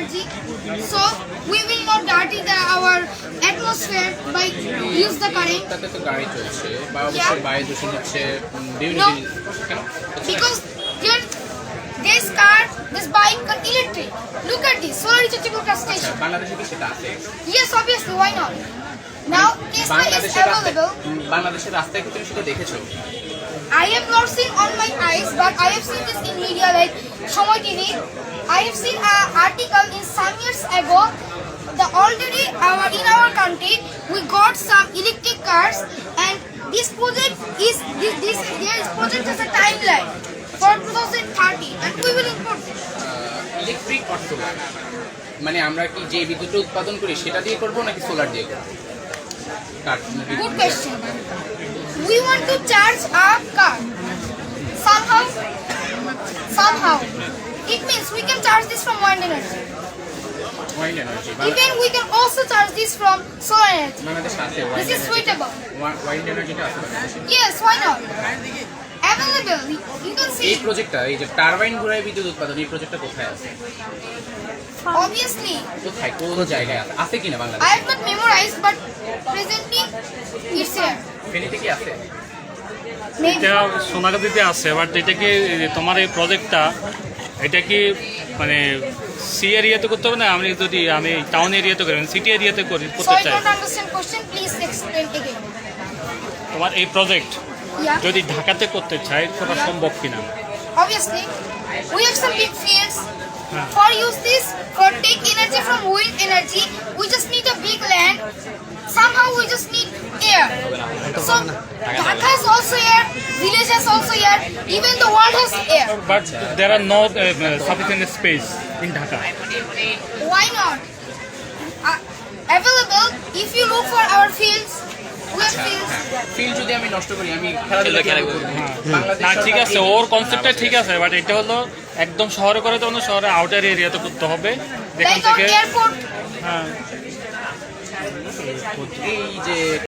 energy. So we will not dirty the, our atmosphere by use the current তাতে তো গাড়ি চলছে বা Yeah. বায়ু দূষণ হচ্ছে No. because here this car, this bike are electric. Look at this solar rechargeable আচ্ছা station. বাংলাদেশে কি সেটা আছে Yes, obviously, why not? Now Tesla is available. বাংলাদেশের রাস্তায় কি তুমি সেটা দেখেছ I have not seen on my eyes, but I have seen this in media like Shomoy TV. I have seen an article in some years ago. The already our in our country we got some electric cars, and this project is this this, this project has a timeline for 2030, and we will import it. Electric or solar মানে আমরা কি যে বিদ্যুৎ উৎপাদন করি সেটা দিয়ে করব নাকি সোলার দিয়ে করব Good question. We want to charge our car somehow. Somehow, it means we can charge this from wind energy. Wind energy. Even we can also charge this from solar energy. This is suitable. আছে বাংলাদেশে Yes, why not? Available. You can এই see. প্রজেক্টটা এই যে turbine ঘোড়ায় বিদ্যুৎ উৎপাদন এই প্রজেক্টটা কোথায় আছে Obviously, কোথায় কোন জায়গায় আছে আছে কিনা I বাংলাদেশে have not memorized, but presently it's here. ফেনীতে কি আছে Maybe. এটা সোনাগাতিতে আছে বাট এটা কি তোমার এই প্রজেক্টটা এটা কি মানে সি এরিয়াতে করতে হবে না আমি যদি আমি টাউন এরিয়াতে করি সিটি এরিয়াতে করি করতে চাই. তোমার এই প্রজেক্ট যদি ঢাকাতে করতে চাই করা সম্ভব কিনা Obviously, we have some big fields. For use this, for take energy from wind energy, we just need a big land. Somehow we just need air. So Dhaka village has also air, even the world has air. But there are no sufficient space in Dhaka Why not? Uh, available if you look for our fields. We have fields. Field যদি আমি নষ্ট করি আমি খেলাধুলা কেন না ঠিক আছে ওর কনসেপ্টটা ঠিক আছে বাট এটা হলো একদম শহরে করে তো শহরে আউটার এরিয়াতে করতে হবে যেখান থেকে হ্যাঁ এই যে